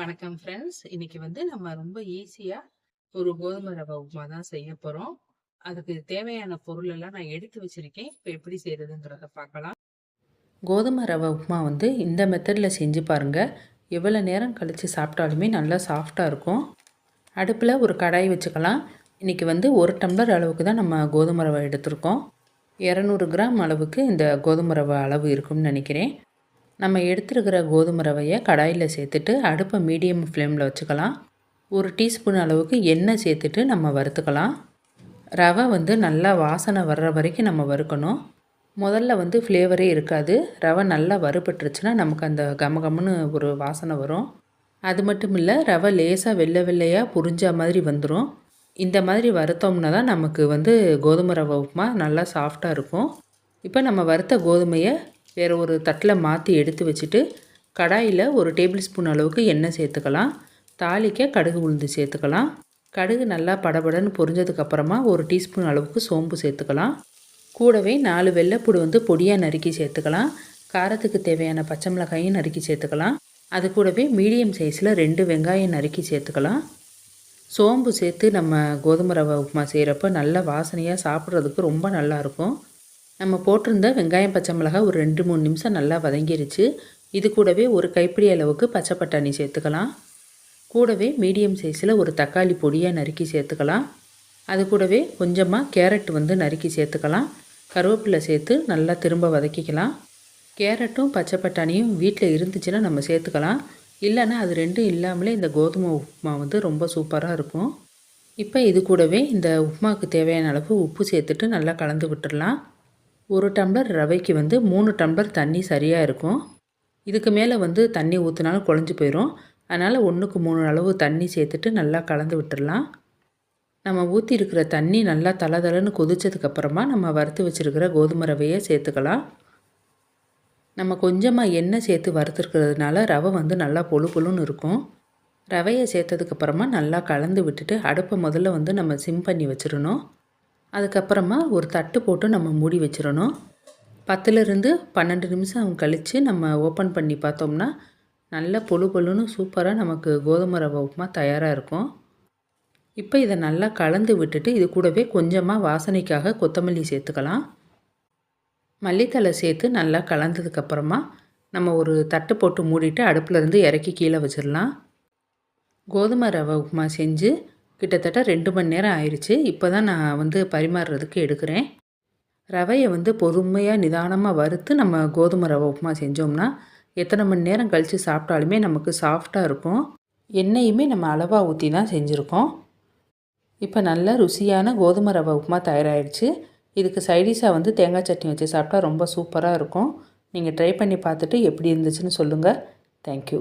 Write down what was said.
வணக்கம் ஃப்ரெண்ட்ஸ் இன்னைக்கு வந்து நம்ம ரொம்ப ஈஸியாக ஒரு கோதுமை ரவை உப்புமா தான் செய்ய போகிறோம் அதுக்கு தேவையான பொருள் எல்லாம் நான் எடுத்து வச்சுருக்கேன். இப்போ எப்படி செய்கிறதுங்கிறத பார்க்கலாம். கோதுமை ரவை உப்புமா வந்து இந்த மெத்தடில் செஞ்சு பாருங்கள் எவ்வளோ நேரம் கழித்து சாப்பிட்டாலுமே நல்லா சாஃப்டாக இருக்கும். அடுப்பில் ஒரு கடாய் வச்சுக்கலாம். இன்றைக்கி வந்து ஒரு டம்ளர் அளவுக்கு தான் நம்ம கோதுமை ரவை எடுத்திருக்கோம். இரநூறு கிராம் அளவுக்கு இந்த கோதுமை ரவை அளவு இருக்கும்னு நினைக்கிறேன். நம்ம எடுத்துருக்கிற கோதுமை ரவையை கடாயில் சேர்த்துட்டு அடுப்பை மீடியம் ஃப்ளேமில் வச்சுக்கலாம். ஒரு டீஸ்பூன் அளவுக்கு எண்ணெய் சேர்த்துட்டு நம்ம வறுத்துக்கலாம். ரவை வந்து நல்லா வாசனை வர்ற வரைக்கும் நம்ம வறுக்கணும். முதல்ல வந்து ஃப்ளேவரே இருக்காது. ரவை நல்லா வறுபட்டுருச்சுன்னா நமக்கு அந்த கமகமன்னு ஒரு வாசனை வரும். அது மட்டும் இல்லை ரவை லேசாக வெள்ளை வெள்ளையாக புரிஞ்ச மாதிரி வந்துடும் இந்த மாதிரி வறுத்தோம்னா தான் நமக்கு வந்து கோதுமை ரவை உப்புமா நல்லா சாஃப்டாக இருக்கும். இப்போ நம்ம வறுத்த கோதுமையை வேறு ஒரு தட்டில் மாற்றி எடுத்து வச்சுட்டு கடாயில் ஒரு டேபிள் ஸ்பூன் அளவுக்கு எண்ணெய் சேர்த்துக்கலாம். தாளிக்க கடுகு உளுந்து சேர்த்துக்கலாம். கடுகு நல்லா படபடன்னு பொரிஞ்சதுக்கப்புறமா ஒரு டீஸ்பூன் அளவுக்கு சோம்பு சேர்த்துக்கலாம். கூடவே நாலு வெள்ளைப்பூடு வந்து பொடியாக நறுக்கி சேர்த்துக்கலாம். காரத்துக்கு தேவையான பச்சை மிளகாயும் நறுக்கி சேர்த்துக்கலாம். அது கூடவே மீடியம் சைஸில் ரெண்டு வெங்காயம் நறுக்கி சேர்த்துக்கலாம். சோம்பு சேர்த்து நம்ம கோதுமை ரவை உப்புமா செய்கிறப்ப நல்ல வாசனையாக சாப்பிட்றதுக்கு ரொம்ப நல்லாயிருக்கும் நம்ம போட்டிருந்த வெங்காயம் பச்சை மிளகாய் ஒரு ரெண்டு மூணு நிமிஷம் நல்லா வதங்கிருச்சு. இது கூடவே ஒரு கைப்பிடி அளவுக்கு பச்சை பட்டாணி சேர்த்துக்கலாம். கூடவே மீடியம் சைஸில் ஒரு தக்காளி பொடியாக நறுக்கி சேர்த்துக்கலாம். அது கூடவே கொஞ்சமாக கேரட் வந்து நறுக்கி சேர்த்துக்கலாம். கருவேப்பிலை சேர்த்து நல்லா திரும்ப வதக்கிக்கலாம். கேரட்டும் பச்சை பட்டாணியும் வீட்டில் இருந்துச்சுன்னா நம்ம சேர்த்துக்கலாம். இல்லைன்னா அது ரெண்டும் இல்லாமலே இந்த கோதுமை உப்புமா வந்து ரொம்ப சூப்பராக இருக்கும். இப்போ இது கூடவே இந்த உப்புமாவுக்கு தேவையான அளவு உப்பு சேர்த்துட்டு நல்லா கலந்து விட்டுடலாம் ஒரு டம்ளர் ரவைக்கு வந்து மூணு டம்ளர் தண்ணி சரியாக இருக்கும். இதுக்கு மேலே வந்து தண்ணி ஊற்றினாலும் குழஞ்சி போயிடும் அதனால் ஒன்றுக்கு மூணு அளவு தண்ணி சேர்த்துட்டு நல்லா கலந்து விட்டுடலாம் நம்ம ஊற்றி இருக்கிற தண்ணி நல்லா தலை தலைன்னு கொதிச்சதுக்கப்புறமா நம்ம வறுத்து வச்சுருக்கிற கோதுமை ரவையை சேர்த்துக்கலாம். நம்ம கொஞ்சமாக எண்ணெய் சேர்த்து வறுத்துருக்கிறதுனால ரவை வந்து நல்லா பொழு பொழுன்னு இருக்கும். ரவையை சேர்த்ததுக்கப்புறமா நல்லா கலந்து விட்டுட்டு அடுப்பை முதல்ல வந்து நம்ம சிம் பண்ணி வச்சிடணும். அதுக்கப்புறமா ஒரு தட்டு போட்டு நம்ம மூடி வச்சிடணும். பத்துலேருந்து பன்னெண்டு நிமிஷம் கழித்து நம்ம ஓப்பன் பண்ணி பார்த்தோம்னா நல்ல பொழு பொழுன்னு சூப்பராக நமக்கு கோதுமை ரவை உப்புமா தயாராக இருக்கும். இப்போ இதை நல்லா கலந்து விட்டுட்டு இது கூடவே கொஞ்சமாக வாசனைக்காக கொத்தமல்லி சேர்த்துக்கலாம். மல்லித்தலை சேர்த்து நல்லா கலந்ததுக்கப்புறமா நம்ம ஒரு தட்டு போட்டு மூடிட்டு அடுப்புலேருந்து இறக்கி கீழே வச்சிடலாம். கோதுமை ரவை உப்புமா செஞ்சு கிட்டத்தட்ட ரெண்டு மணி நேரம் ஆயிடுச்சு இப்போ தான் நான் வந்து பரிமாறுறதுக்கு எடுக்கிறேன். ரவையை வந்து பொறுமையாக நிதானமாக வறுத்து நம்ம கோதுமை ரவை உப்புமா செஞ்சோம்னா எத்தனை மணி நேரம் கழித்து சாப்பிட்டாலுமே நமக்கு சாஃப்டாக இருக்கும். எண்ணெயுமே நம்ம அளவாக ஊற்றி தான் செஞ்சுருக்கோம். இப்போ நல்ல ருசியான கோதுமை ரவை உப்புமா தயாராகிடுச்சு இதுக்கு சைடிஷாக வந்து தேங்காய் சட்னி வச்சு சாப்பிட்டா ரொம்ப சூப்பராக இருக்கும். நீங்கள் ட்ரை பண்ணி பார்த்துட்டு எப்படி இருந்துச்சுன்னு சொல்லுங்கள் தேங்க்யூ